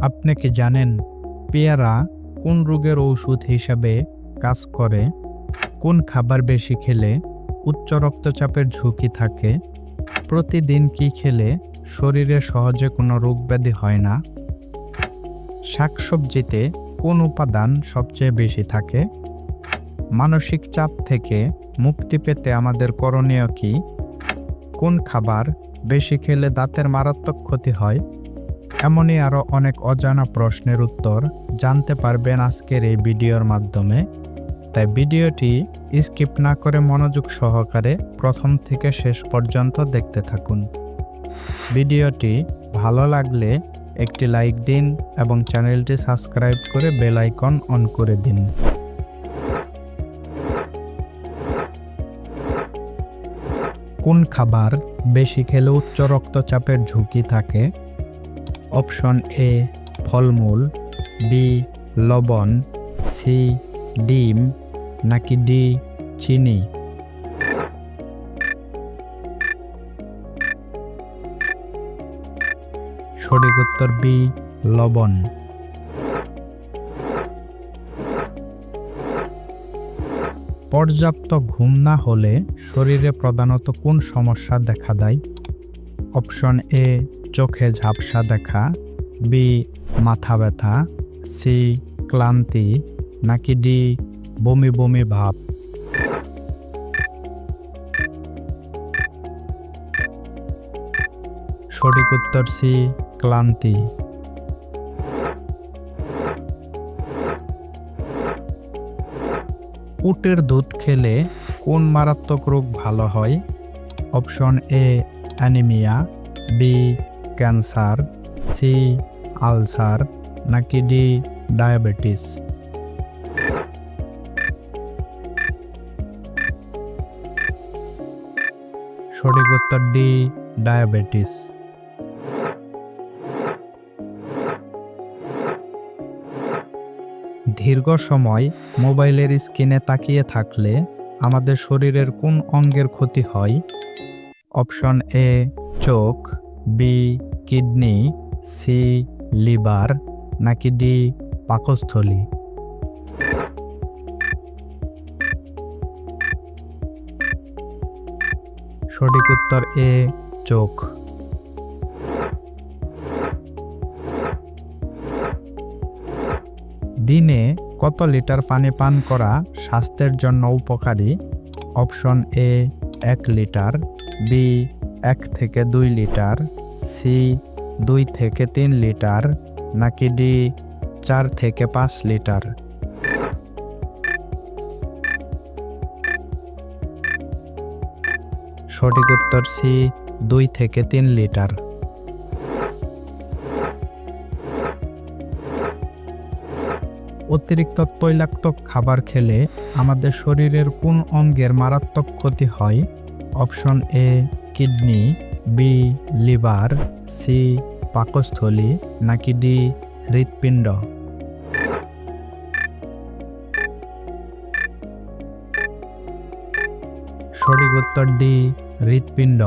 আপনি কি জানেন পেয়ারা কোন রোগের ঔষধ হিসাবে কাজ করে? কোন খাবার বেশি খেলে উচ্চ রক্তচাপের ঝুঁকি থাকে? প্রতিদিন কি খেলে শরীরে সহজে কোনো রোগ ব্যাধি হয় না? শাকসবজিতে কোন উপাদান সবচেয়ে বেশি থাকে? মানসিক চাপ থেকে মুক্তি পেতে আমাদের করণীয় কি? কোন খাবার বেশি খেলে দাঁতের মারাত্মক ক্ষতি হয়? এমনই আরও অনেক অজানা প্রশ্নের উত্তর জানতে পারবেন আজকের এই ভিডিওর মাধ্যমে। তাই ভিডিওটি স্কিপ না করে মনোযোগ সহকারে প্রথম থেকে শেষ পর্যন্ত দেখতে থাকুন। ভিডিওটি ভালো লাগলে একটি লাইক দিন এবং চ্যানেলটি সাবস্ক্রাইব করে বেল আইকন অন করে দিন। কোন খাবার বেশি খেলে উচ্চ রক্তচাপের ঝুঁকি থাকে? অপশন এ, ফলমূল, বি, লবণ, সি, ডিম, নাকি ডি, চিনি? সঠিক উত্তর বি, লবণ। পর্যাপ্ত ঘুম না হলে শরীরে প্রধানত কোন সমস্যা দেখা দেয়? অপশন এ চোখে ঝাপসা দেখা, বি, মাথা ব্যথা, সি, ক্লান্তি, নাকি ডি, বমি বমি ভাব। সঠিক উত্তর সি, ক্লান্তি। উটের দুধ খেলে কোন মারাত্মক রোগ ভালো হয়? Option A, anaemia, B cancer, C ulcer নাকি ডি ডায়াবেটিস? সঠিক উত্তর ডি ডায়াবেটিস। দীর্ঘ সময় মোবাইলের স্ক্রিনে তাকিয়ে থাকলে আমাদের শরীরের কোন অঙ্গের ক্ষতি হয়? অপশন এ, চোখ, বি কিডনি, সি, লিভার নাকি ডি, পাকস্থলী? সঠিক উত্তর এ, চোখ। দিনে কত লিটার পানি পান করা স্বাস্থ্যের জন্য উপকারী? অপশন এ, এক লিটার, বি, এক থেকে দুই লিটার সি দুই থেকে তিন লিটার নাকি ডি চার থেকে পাঁচ লিটার? সঠিক উত্তর সি, দুই থেকে তিন লিটার। অতিরিক্ত তৈলাক্ত খাবার খেলে আমাদের শরীরের কোন অঙ্গের মারাত্মক ক্ষতি হয়? Option A, kidney. B liver, C পাকস্থলী, নাকি ডি হৃৎপিণ্ড? সঠিক উত্তর ডি হৃৎপিণ্ড।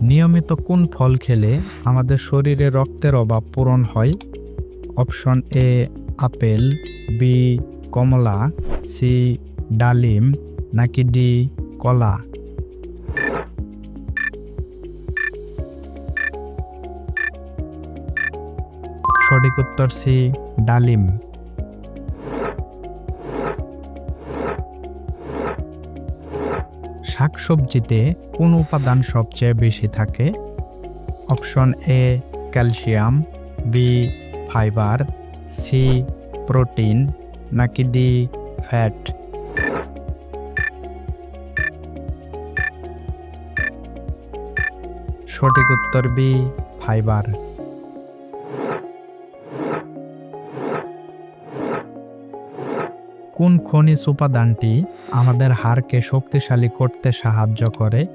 নিয়মিত কোন ফল খেলে আমাদের শরীরে রক্তের অভাব পূরণ হয়? অপশন এ আপেল, বি কমলা, সি ডালিম নাকি ডি কলা? সঠিক উত্তর সি, ডালিম। শাকসবজিতে কোন উপাদান সবচেয়ে বেশি থাকে? Option A, calcium, B, fibre, C, protein, নাকি ডি, ফ্যাট? সঠিক উত্তর বি, ফাইবার। কোন খনিজ উপাদানটি আমাদের হাড়কে শক্তিশালী করতে সাহায্য করে?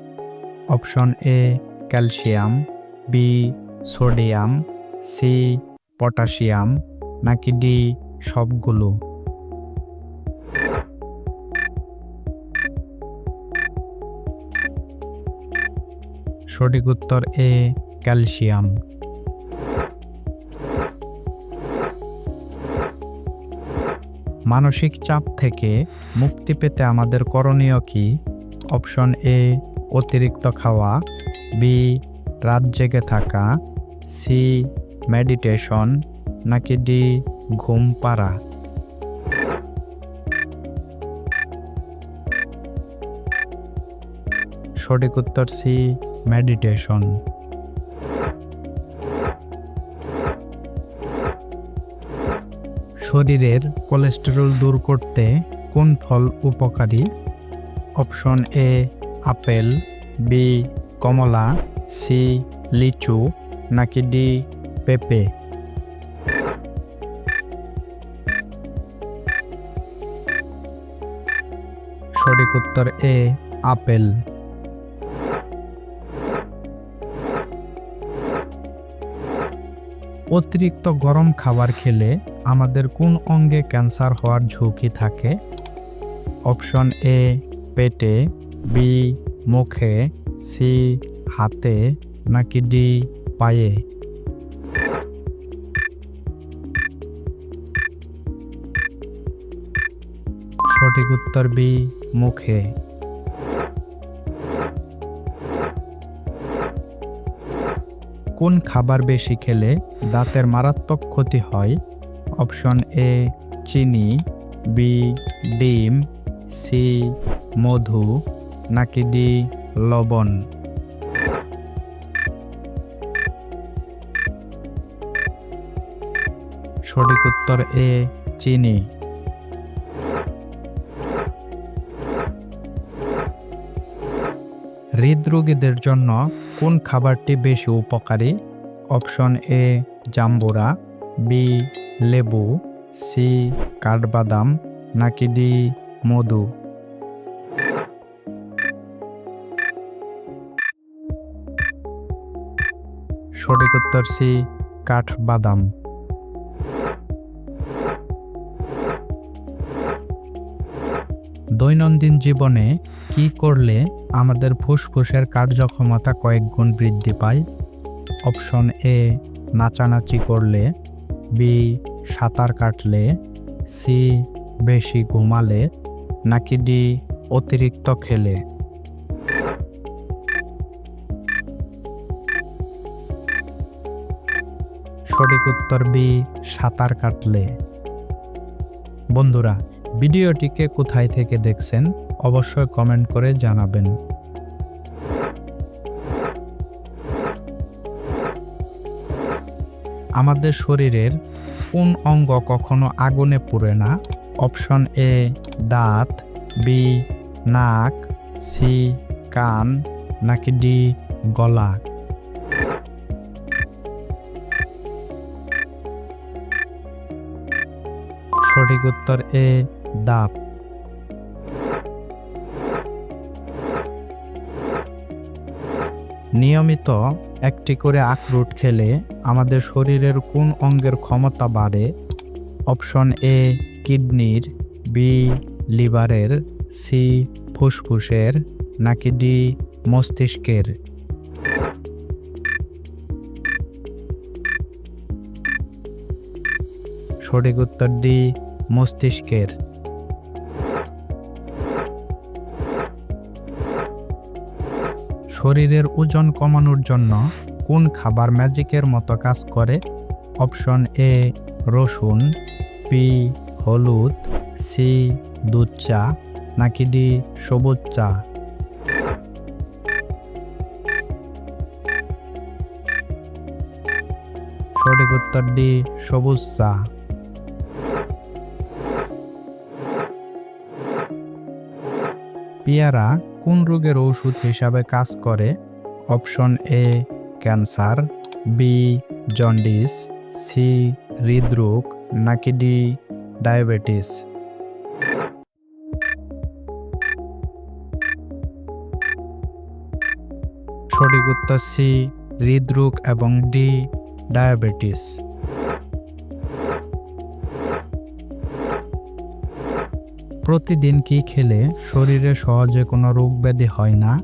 Option A, calcium, B, sodium, C, potassium, নাকি ডি, সবগুলো? সঠিক উত্তর এ, ক্যালসিয়াম। মানসিক চাপ থেকে মুক্তি পেতে আমাদের করণীয় কি? অপশন এ, অতিরিক্ত খাওয়া। বি, রাত জেগে থাকা। C, meditation. নাকি ডি, ঘুম পাড়া। সঠিক উত্তর সি মেডিটেশন শরীরের কোলেস্টেরল দূর করতে কোন ফল উপকারী? অপশন এ, আপেল, বি, কমলা, সি, লিচু, নাকি ডি, পেঁপে? সঠিক উত্তর এ, আপেল। অতিরিক্ত গরম খাবার খেলে আমাদের কোন অঙ্গে ক্যান্সার হওয়ার ঝুঁকি থাকে? অপশন এ, পেটে, বি, মুখে, সি, হাতে, নাকি ডি, পায়ে? সঠিক উত্তর বি, মুখে। কোন খাবার বেশি খেলে দাঁতের মারাত্মক ক্ষতি হয়? অপশন এ, চিনি, বি, ডিম, সি, মধু, নাকি ডি, লবণ? সঠিক উত্তর এ, চিনি। হৃদরোগীদের জন্য কোন খাবারটি বেশি উপকারী? অপশন এ, জাম্বুরা, বি, লেবু, সি, কাঠবাদাম, নাকি ডি, মধু? সঠিক উত্তর সি, কাঠবাদাম। দৈনন্দিন জীবনে কি করলে আমাদের ফুসফুসের কার্যক্ষমতা কয়েক গুণ বৃদ্ধি পায়? অপশন এ, নাচানাচি করলে। বি, সাঁতার কাটলে। সি, বেশি ঘুমালে। নাকি ডি, অতিরিক্ত খেলে। সঠিক উত্তর বি, সাঁতার কাটলে। বন্ধুরা ভিডিওটিকে কোথায় থেকে দেখছেন অবশ্যই কমেন্ট করে জানাবেন। আমাদের শরীরের কোন অঙ্গ কখনো আগুনে পুড়ে না? অপশন এ, দাঁত, বি, নাক, সি, কান, নাকি ডি, গলা। সঠিক উত্তর এ দাঁত। নিয়মিত একটি করে আখরুট খেলে আমাদের শরীরের কোন অঙ্গের ক্ষমতা বাড়ে? অপশন এ, কিডনির, বি, লিভারের, সি, ফুসফুসের, নাকি ডি, মস্তিষ্কের? সঠিক উত্তর ডি, মস্তিষ্কের। শরীরের ওজন কমানোর জন্য কোন খাবার ম্যাজিকের মতো কাজ করে? অপশন এ, রসুন, পি, হলুদ, সি, দুধ চা, নাকি ডি, সবুজ চা? সঠিক উত্তর ডি, সবুজ চা। পেয়ারা কোন রোগের ওষুধ হিসাবে কাজ করে? Option A cancer B jaundice C হৃদরোগ, নাকি ডি ডায়াবেটিস? সঠিক উত্তর সি হৃদরোগ এবং ডি ডায়াবেটিস। প্রতিদিন কি খেলে শরীরে সহজে কোনো রোগ ব্যাধি হয় না?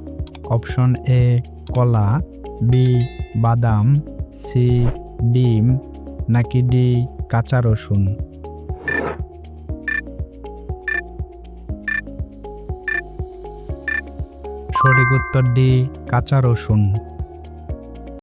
অপশন এ, কলা, বি, বাদাম, সি, ডিম, নাকি ডি, কাঁচা রসুন? সঠিক উত্তর ডি, কাঁচা রসুন।